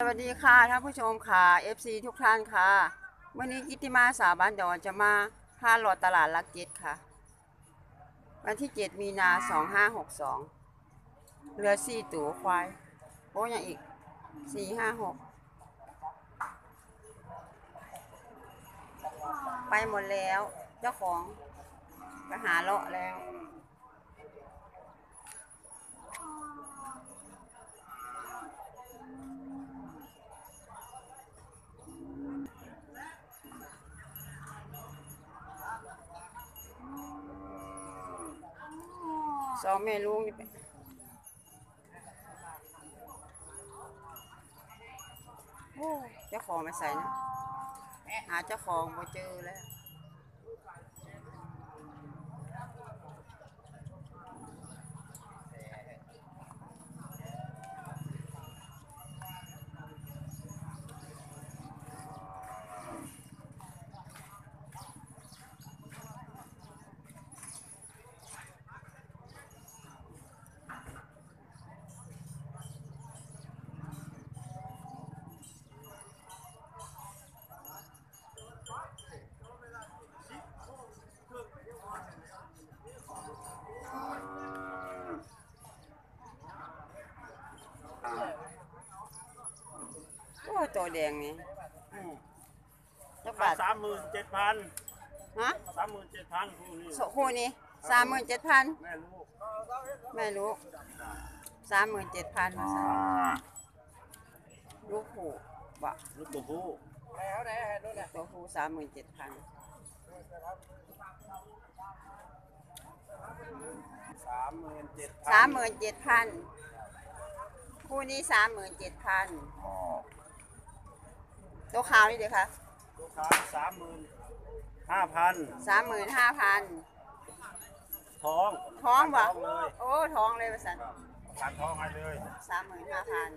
สวัสดีค่ะท่านผู้ชมค่ะ FC ทุกท่านค่ะวันนี้กิตติมาสาบานดอนจะมาพาหลอดตลาดลักเจ็ดค่ะ วันที่ 7 มีนา2562เหลือสี่ตัวควายโอ้ยังอีก 4 5 6 ไปหมดแล้ว เจ้าของไปหาเลาะแล้ว สองแม่ลูกนี่เป็นโอ้เจ้าของมาใส่นะหาเจ้าของมาเจอแล้ว โอ้ ตัวแดงนี่เจ้าบาทสามหมื่นเจ็ดพันฮะสามหมื่นเจ็ดพันคู่นี้สคู่นี้สามหมื่นเจ็ดพันแม่ลูกไม่รู้สามหมื่นเจ็ดพันมาสั่ลูกผูบะลูกตัวผู้ตัวผูสามหมื่นเจ็ดพันสามหมื่นเจ็ดสามหมื่นเจ็ดพันคู่นี้สามหมื่นเจ็ดพัน ตัวขาวนี่เดี๋ยวค่ะลูกค้าสามหมื่นห้าพันสามหมื่นห้าพันท้องท้องบ่ท้องเลยโอ้ท้องเลยประสันขาดท้องให้เลยสามหมื่นห้าพัน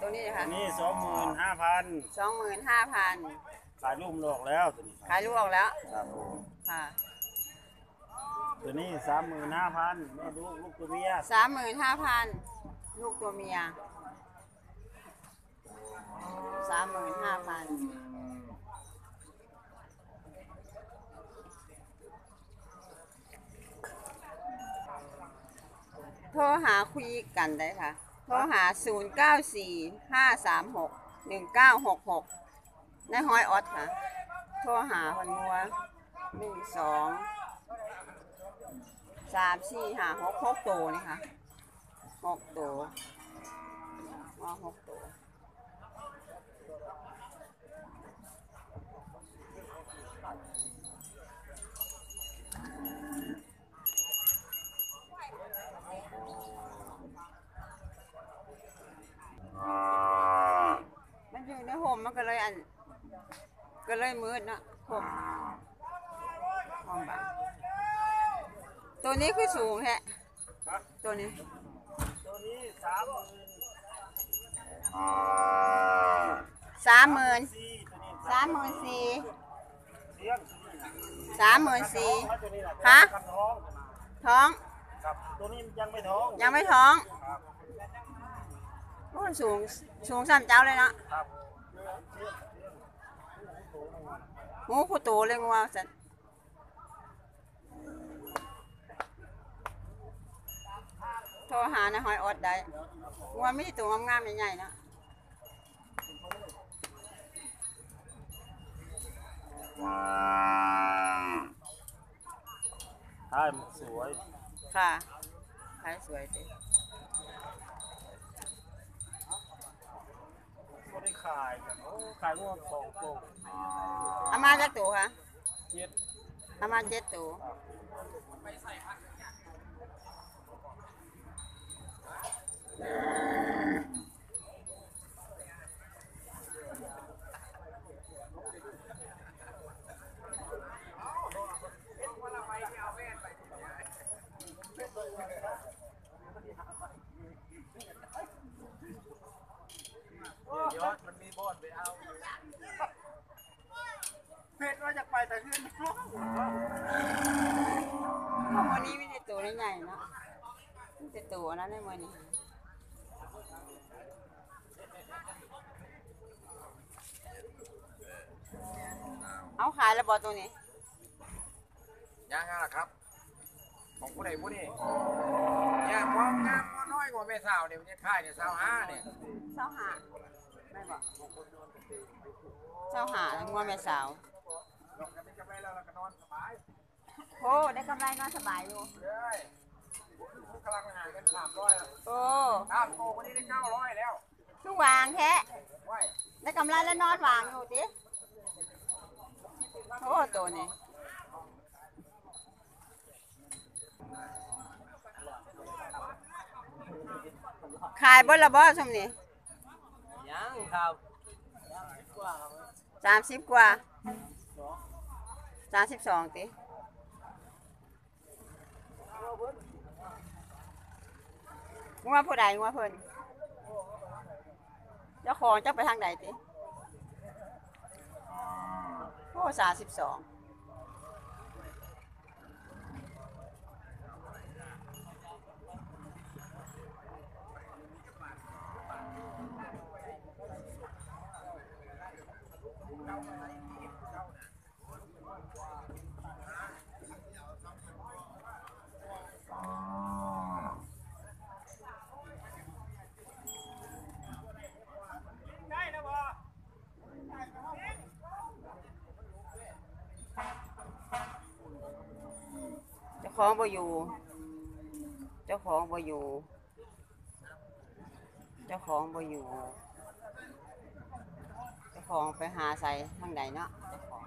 ตัวนี้เลยอัค่ะนนี้สองหมื่นห้าพันสองหมื่นห้าพันขายลูกมันออกแล้วตัวนี้ขายลูกออกแล้วครับผมค่ะตัวนี้สามหมื่นห้าพันแม่ลูกลูกตัวเมียสามหมื่นห้าพันลูกตัวเมีย สามหมื่นห้าพันโทรหาคุยกันได้ค่ะ โทรหา 0 9 4 5 3 6 1 9 6 6ในห้อยออดค่ะ โทรหาคนมัวหนึ่งสองสามสี่ห้าหกหกตัวนี่ค่ะหกตัวว่าหกตัวมันอยู่ในห่มมันก็เลยอัน ก็เลยมืดเนาะห่มห่มบางตัวนี้คือสูงแฮะตัวนี้ ตัวนี้สามหมื่นสามหมื่นสี่ตัวนี้สามหมื่นสี่สามหมื่นสี่ตัวนี้แหละฮะท้องตัวนี้ยังไม่ท้อง ยังไม่ท้องครับโอ้ยสูง สูงสั่นเจ้าเลยเนาะครับ งูคู่โตเลยงูว่าสันโทรหาในหอยอดได้งูว่าไม่ใช่ตัวงามๆใหญ่ๆเนาะใช่มันสวย ค่ะขายสวยดิ ได้ขายกันโอ้ขายรวมสองตัวเอามาจากตัวค่ะเจ็ดเอามาเจ็ดตัว เพชรว่าจะไปแต่เพื่อนร้องวันนี้ไม่ได้ตัวใหญ่เนาะไม่ได้ตัวนะในวันนี้เอาขายแล้วบอตัวนี้ย่างงาล่ะครับ ของผู้ใดผู้นี้ย่างร้อมงามน้อยกว่าแม่สาวเนี่ยมันจะขายเนี่ยสาวห้าเนี่ยสาวห้า เจ้าหางัวแม่สาวลงกันเป็นกำไรแล้วเราก็นอนสบายโอ้ได้กำไรนอนสบายอยู่เลยผู้กำลังหากันสามร้อยแล้วโอ้ตามโตคนนี้ได้เก้าร้อยแล้วคือวางแท้ไหวได้กำไรแล้วนอนวางอยู่ติโอ้ตัวนี้ขายบ่ละบ่ช่วงนี้ ยังครับสามสิบกว่าสามสิบสองติงัวผู้ใดงัวเพิ่นเจ้าของเจ้าไปทางใดติโอ้สามสิบสอง ของบ่อยู่ เจ้าของบ่อยู่ เจ้าของบ่อยู่ เจ้าของไปหาใส่ทางใดเนาะเจ้าของ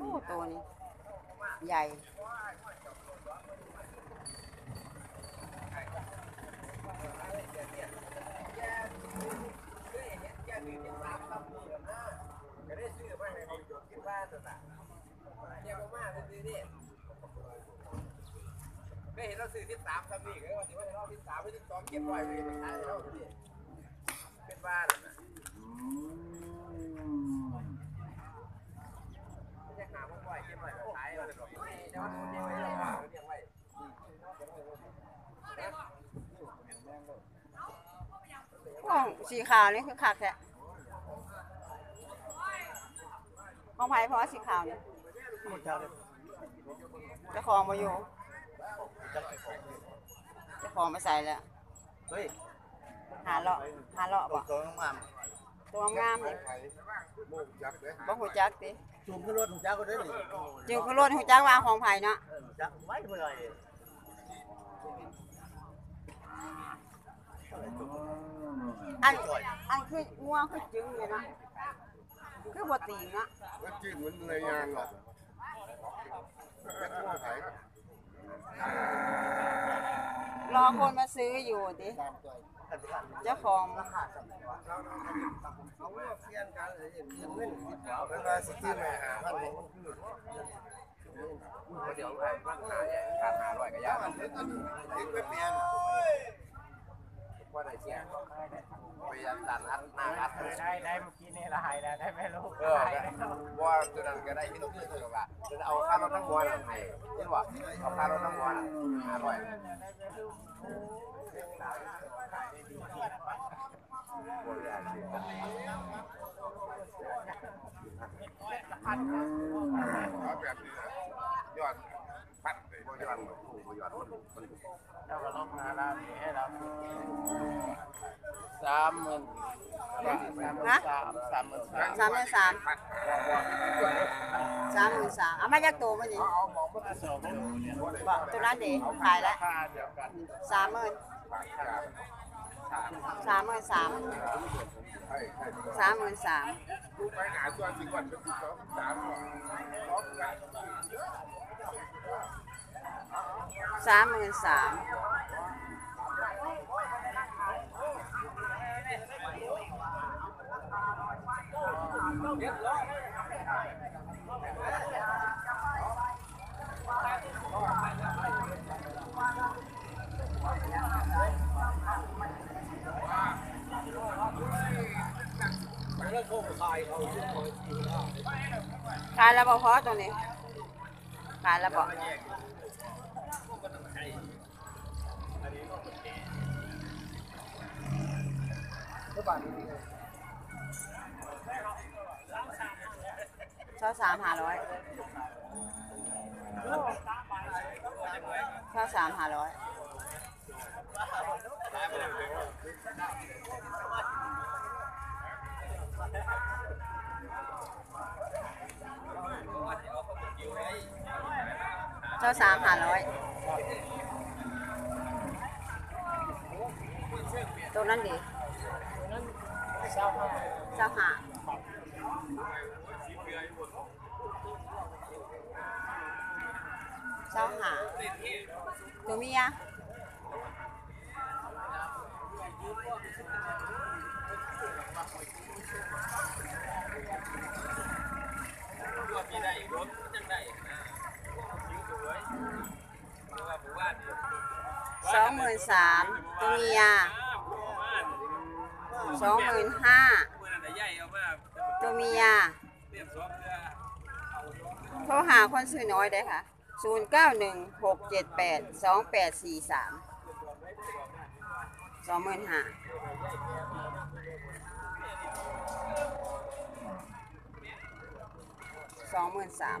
โอ้ตัวนี้ ใหญ่ ก็ได้ซื้อมาให้คนอยู่กินบ้านนั่นน่ะเนี่ยบ่มาซื้อนี่ได้ เห็นเราซื้อที่สามสามีก็ว่าสิว่าเราที่สามไปที่สองเก็บไว้เลยมันขายเราที่เป็นบ้านน่ะไม่ใช่หาพวกไว้เก็บไว้ขายเราดอกเดี๋ยวมันเลี้ยงไว้เราเลี้ยงไว้โอ้สีขาวนี่คือคักแท้ของไผ่เพราะว่าสีขาวนี่เจ้าของมาอยู่ เจ้าของไปใส่แล้ว เฮ้ยหาเลาะหาเลาะบ่ตัวงามตัวงามนี่โม่จับเลยบ่หูจักติจุ่มขึ้นรถของเจ้าก็ได้ดิจึงคือรถหูจักว่าของไผ่เนาะเออจักไว้เมื่อไหร่อันอันคืองัวคือจึงเลยเนาะคือบ่ตีงเนาะว่าจีนมันเลยยางหรอกเป็นพวกไผ่ รอคนมาซื้ออยู่ติเจ้าของเขาเพี้ยนกันเลยเพี้ยนเงินเป็นว่าสิที่ม่หาพันหกเดี๋ยวไปพันหาเนี่ยขาดหาร้อยก็ยากมันถึงไปเปลี่ยนว่าได้เสีย ไปยันดันอัดหน้าอัดได้ได้เมื่อกี้นี่ละหายแล้วได้ไหม่รู้เออว่าตัวนั้นก็ได้ที่ต้องเลือกตัวละจะเอาค่ารถทั้งมวลให้เห็นว่าเอาค่ารถทั้งมวลห้าร้อยเอาแบบนี้ยอดพันเลยยอดถูกยอดมันมันเจ้าก็ลงมาแล้วนี่ให้เรา สามหมื่นนะสามสามหมื่นสามสามหมื่นสามพันบ่บ่สามหมื่นสามเอามาจากตัวมาดิเอามองมันสองเนี่ยบอกตัวนั้นดิขายแล้วค่าเดียวกันสามหมื่นสามหมื่นสามใช่ใช่สามหมื่นสามดูไปหาส่วนสิก่อนเป็นสองสามสองกันสามหมื่นสาม ขายแล้วบ่พอตัวนี้ขายแล้วบ่ก็บ้านเช่าสามหาร้อยเช่าสามหาร้อยเช่าสามหาร้อยตรงนั้นดิเช่าหาเจ้าหา ตัวเมียสองหมื่นสามตัวเมียสองหมื่นห้าตัวเมียโทรหาคนซื้อน้อยได้ค่ะ 0 9 1 6 7 8 2 8 4 3สองหมื่นห้าสองหมื่นสาม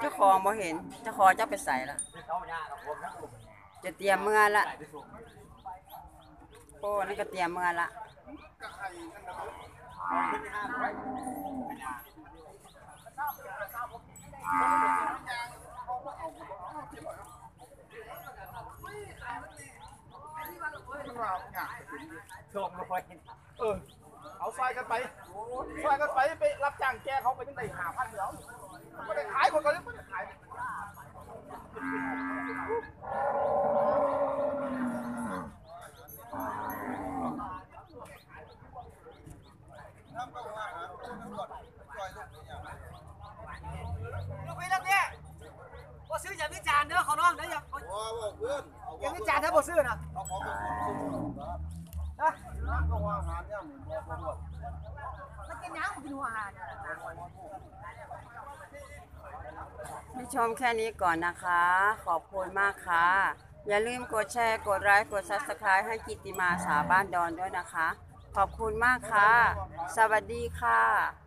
เจ้าของบ่เห็นเจ้าของเจ้าไปใส่ละจะเตรียมเมื่อละโอ้นั่นก็เตรียมเมื่อละเออเอาซอยกันไปซอยกันไปไปรับจ้างแกเขาไปยังไงหาพันเดียว ไม่ได้ขายคนก็เลยไม่ได้ขายลูกพี่ลูกเนี่ยบ่ซื้ออย่าวิจารณ์เด้อขอร้องเด้ออย่าอย่าวิจารณ์ถ้าบ่ซื้อนะนะมันกินยังกินหัวอาหาร ให้ชมแค่นี้ก่อนนะคะ ขอบคุณมากค่ะ อย่าลืมกดแชร์ กดไลค์ กด subscribe ให้กิตติมาสาบ้านดอนด้วยนะคะ ขอบคุณมากค่ะ สวัสดีค่ะ